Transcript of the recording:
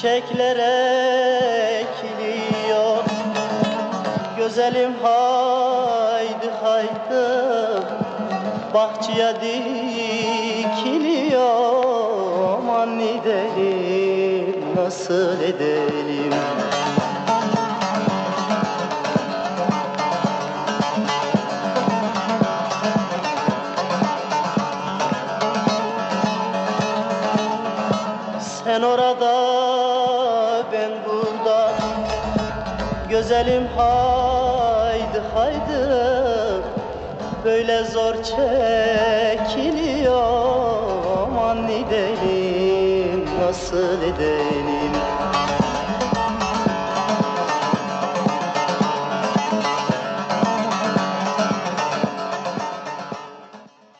Çiçekler ekiliyor. Güzelim haydi haydi Bahçeye dikiliyor. Aman edelim nasıl edelim Sen orada ben burada. Güzelim haydi haydi. Böyle zor çekiliyor. Aman edelim nasıl edelim